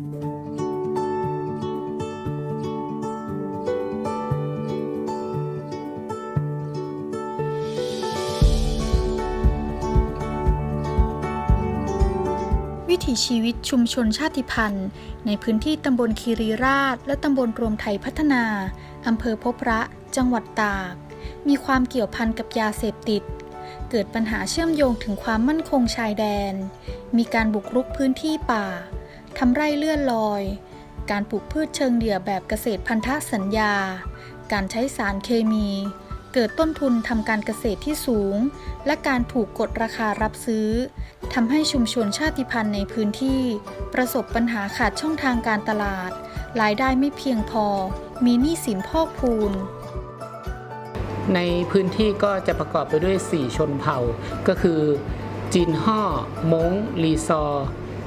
วิถีชีวิตชุมชนชาติพันธุ์ ในพื้นที่ตำบลคีรีราช และตำบลรวมไทยพัฒนา อำเภอพบพระ จังหวัดตาก มีความเกี่ยวพันกับยาเสพติด เกิดปัญหาเชื่อมโยงถึงความมั่นคงชายแดน มีการบุกรุกพื้นที่ป่า ทำไร่เลื่อนลอย การปลูกพืชเชิงเดี่ยวแบบเกษตรพันธสัญญา การใช้สารเคมี เกิดต้นทุนทำการเกษตรที่สูง และการถูกกดราคารับซื้อทำให้ชุมชนชาติพันธุ์ในพื้นที่ ประสบปัญหาขาดช่องทางการตลาด รายได้ไม่เพียงพอ มีหนี้สินพอกพูนในพื้นที่ก็จะประกอบไปด้วย 4 ชนเผ่า ก็คือ จีนฮ่อม้งลีซอ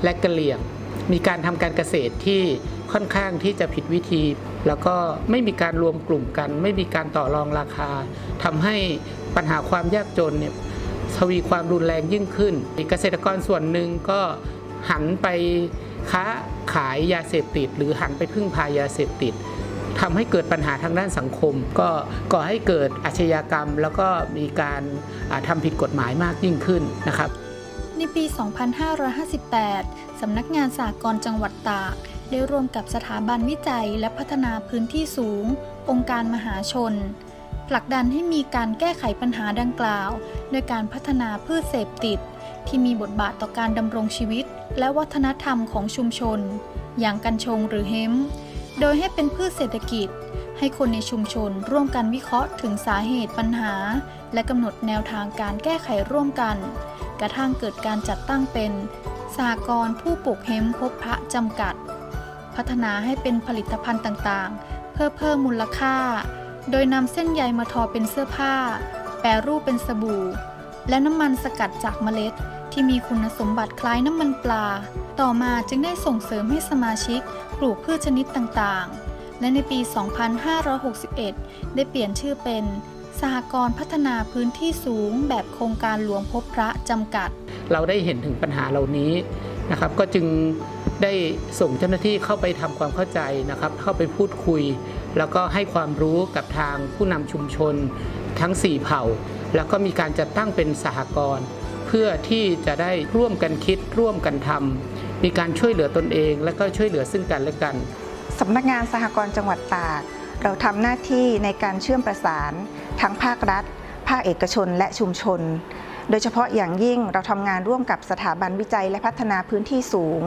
และกะเหรี่ยง มีการทำการเกษตรที่ค่อนข้างที่จะผิดวิธี แล้วก็ไม่มีการรวมกลุ่มกัน ไม่มีการต่อรองราคาทำให้ปัญหาความยากจนเนี่ยทวีความรุนแรงยิ่งขึ้น เกษตรกรส่วนหนึ่งก็หันไปค้าขายยาเสพติด หรือหันไปพึ่งพายาเสพติดทำให้เกิดปัญหาทางด้านสังคม ก็ก่อให้เกิดอาชญากรรม แล้วก็มีการอ่าทำผิดกฎหมายมากยิ่งขึ้นนะครับ ในปี 2558 สำนักงานสากลจังหวัดตาก ได้ร่วมกับสถาบันวิจัยและพัฒนาพื้นที่สูง องค์การมหาชน ผลักดันให้มีการแก้ไขปัญหาดังกล่าวโดยการพัฒนาพืชเสพติด ที่มีบทบาทต่อการดำรงชีวิต และวัฒนธรรมของชุมชน อย่างกัญชงหรือเฮมโดยให้เป็นพืชเศรษฐกิจ ให้คนในชุมชนร่วมกันวิเคราะห์ถึงสาเหตุปัญหา และกำหนดแนวทางการแก้ไขร่วมกัน ระทั่งเกิดการจัดตั้งเป็นสหกรผู้ปลูกเฮมพบพระจำกัด พัฒนาให้เป็นผลิตภัณฑ์ต่างๆ เพื่อเพิ่มมูลค่า โดยนำเส้นใยมาทอเป็นเสื้อผ้า แปรรูปเป็นสบู่ และน้ำมันสกัดจากเมล็ด ที่มีคุณสมบัติคล้ายน้ำมันปลา ต่อมาจึงได้ส่งเสริมให้สมาชิกปลูกพืชชนิดต่างๆ และในปี 2561 ได้เปลี่ยนชื่อเป็น สหกรณ์พัฒนาพื้นที่สูงแบบโครงการหลวงพบพระจำกัด เราได้เห็นถึงปัญหาเหล่านี้นะครับ ก็จึงได้ส่งเจ้าหน้าที่เข้าไปทำความเข้าใจนะครับ เข้าไปพูดคุย แล้วก็ให้ความรู้กับทางผู้นำชุมชนทั้ง 4 เผ่า แล้วก็มีการจัดตั้งเป็นสหกรณ์เพื่อที่จะได้ร่วมกันคิดร่วมกันทำมีการช่วยเหลือตนเอง และก็ช่วยเหลือซึ่งกันและกันสำนักงานสหกรณ์จังหวัดตาก เราทำหน้าที่ในการเชื่อมประสาน ทั้งภาครัฐ ภาคเอกชนและชุมชน โดยเฉพาะอย่างยิ่งเราทำงานร่วมกับสถาบันวิจัยและพัฒนาพื้นที่สูง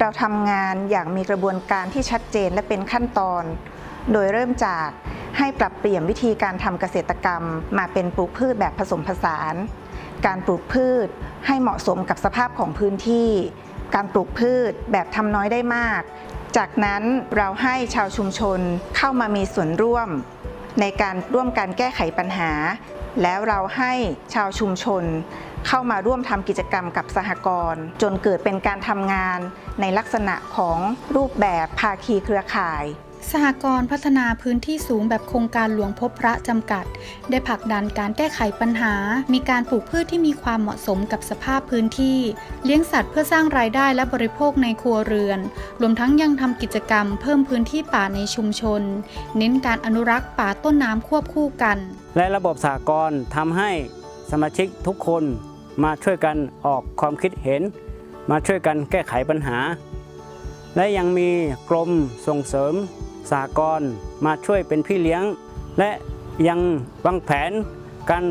เราทำงานอย่างมีกระบวนการที่ชัดเจนและเป็นขั้นตอน โดยเริ่มจากให้ปรับเปลี่ยนวิธีการทำเกษตรกรรม มาเป็นปลูกพืชแบบผสมผสาน การปลูกพืชให้เหมาะสมกับสภาพของพื้นที่ การปลูกพืชแบบทำน้อยได้มาก จากนั้นเราให้ชาวชุมชนเข้ามามีส่วนร่วม ในการร่วมกันแก้ไขปัญหา แล้วเราให้ชาวชุมชน เข้ามาร่วมทำกิจกรรมกับสหกรณ์จนเกิดเป็นการทำงานในลักษณะของรูปแบบภาคีเครือข่าย สหกรณ์พัฒนาพื้นที่สูงแบบโครงการหลวงพบพระจำกัด ได้ผลักดันการแก้ไขปัญหา มีการปลูกพืชที่มีความเหมาะสมกับสภาพพื้นที่ เลี้ยงสัตว์เพื่อสร้างรายได้และบริโภคในครัวเรือน รวมทั้งยังทำกิจกรรมเพิ่มพื้นที่ป่าในชุมชน เน้นการอนุรักษ์ป่าต้นน้ำควบคู่กัน และระบบสหกรณ์ทำให้สมาชิกทุกคนมาช่วยกันออกความคิดเห็น มาช่วยกันแก้ไขปัญหา และยังมีกรมส่งเสริม สหกรณ์มาช่วยเป็นพี่เลี้ยง และยังวางแผนการ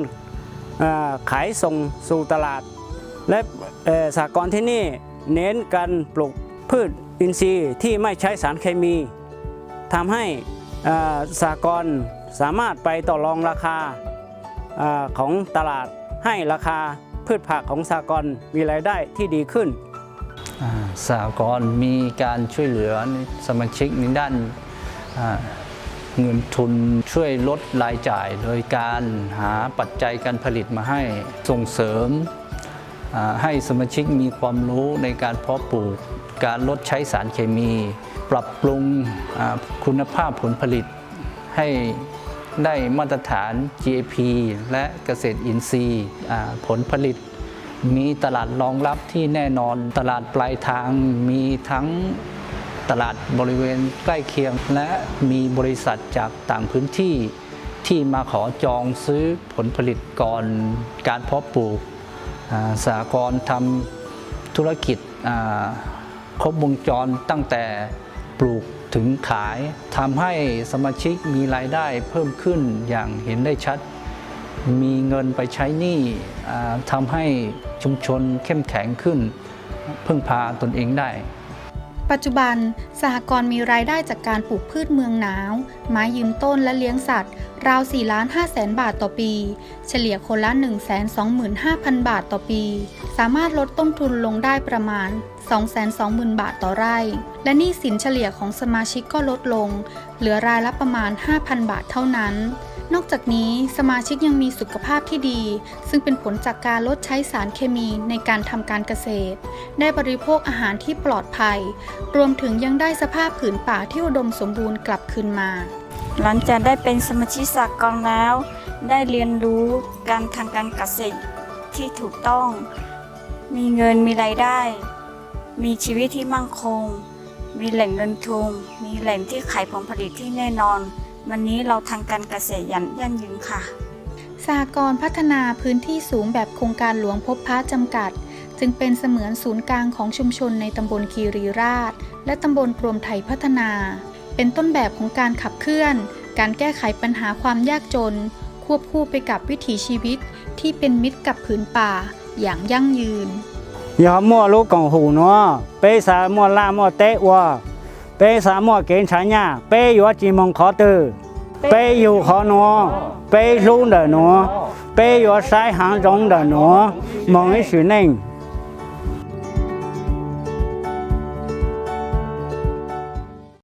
ขายส่งสู่ตลาด และสหกรณ์ที่นี่เน้นการปลูกพืชอินทรีย์ที่ไม่ใช้สารเคมีทำให้สหกรณ์สามารถไปต่อรองราคาอของตลาดให้ราคาพืชผักของสหกรณ์มีรายได้ที่ดีขึ้นอ่ากรณ์มีการช่วยเหลือสมาชิกในด้าน เงินทุนช่วยลดรายจ่าย โดยการหาปัจจัยการผลิตมาให้ส่งเสริม ให้สมาชิกมีความรู้ในการเพาะปลูก การลดใช้สารเคมี ปรับปรุงคุณภาพผลผลิต ให้ได้มาตรฐาน GAP และเกษตรอินทรีย์ผลผลิต มีตลาดรองรับที่แน่นอนตลาดปลายทางมีทั้ง ตลาดบริเวณใกล้เคียง และมีบริษัทจากต่างพื้นที่ที่มาขอจองซื้อผลผลิตก่อนการเพาะปลูกอ่าสหกรณ์ทำธุรกิจครบวงจรตั้งแต่ปลูกถึงขายทำให้สมาชิกมีรายได้เพิ่มขึ้นอย่างเห็นได้ชัด มีเงินไปใช้หนี้ทำให้ชุมชนเข้มแข็งขึ้น พึ่งพาตนเองได้ ปัจจุบัน สหกรณ์มีรายได้จากการปลูกพืชเมืองหนาว ไม้ยืนต้นและเลี้ยงสัตว์ ราว4ล้าน5แสนบาทต่อปี เฉลี่ยคนละ 1 2 5 0 0 0 บาทต่อปี สามารถลดต้นทุนลงได้ประมาณ 220,000 บาทต่อไร่ และหนี้สินเฉลี่ยของสมาชิกก็ลดลง เหลือรายละประมาณ 5,000 บาทเท่านั้น นอกจากนี้สมาชิกยังมีสุขภาพที่ดี ซึ่งเป็นผลจากการลดใช้สารเคมีในการทำการเกษตร ได้บริโภคอาหารที่ปลอดภัย รวมถึงยังได้สภาพผืนป่าที่อุดมสมบูรณ์กลับคืนมา หลังจากได้เป็นสมาชิกสากลแล้ว ได้เรียนรู้การทำการเกษตรที่ถูกต้อง มีเงินมีรายได้ มีชีวิตที่มั่งคง มีแหล่งเงินทุนมีแหล่งที่ขายผลผลิตที่แน่นอน วันนี้เราทำการเกษตรอย่างยั่งยืนค่ะสหกรณ์พัฒนาพื้นที่สูงแบบโครงการหลวงพบพระจำกัด จึงเป็นเสมือนศูนย์กลางของชุมชนในตำบลคีรีราช และตำบลรวมไทยพัฒนา เป็นต้นแบบของการขับเคลื่อน การแก้ไขปัญหาความยากจน ควบคู่ไปกับวิถีชีวิตที่เป็นมิตรกับผืนป่าอย่างยั่งยืนอย่ามั่วลูกกองหูเนาะเป้สามั่วล่ามั่วเตะวัว เปสามั่วเกณฑ์ฉายาเปอยู่จีมงขอตือเปอยู่ขอหนัวเปรู้เดอหนัวเปอยู่สายหางจงเดอหนัวมองให้สื่อเน่ง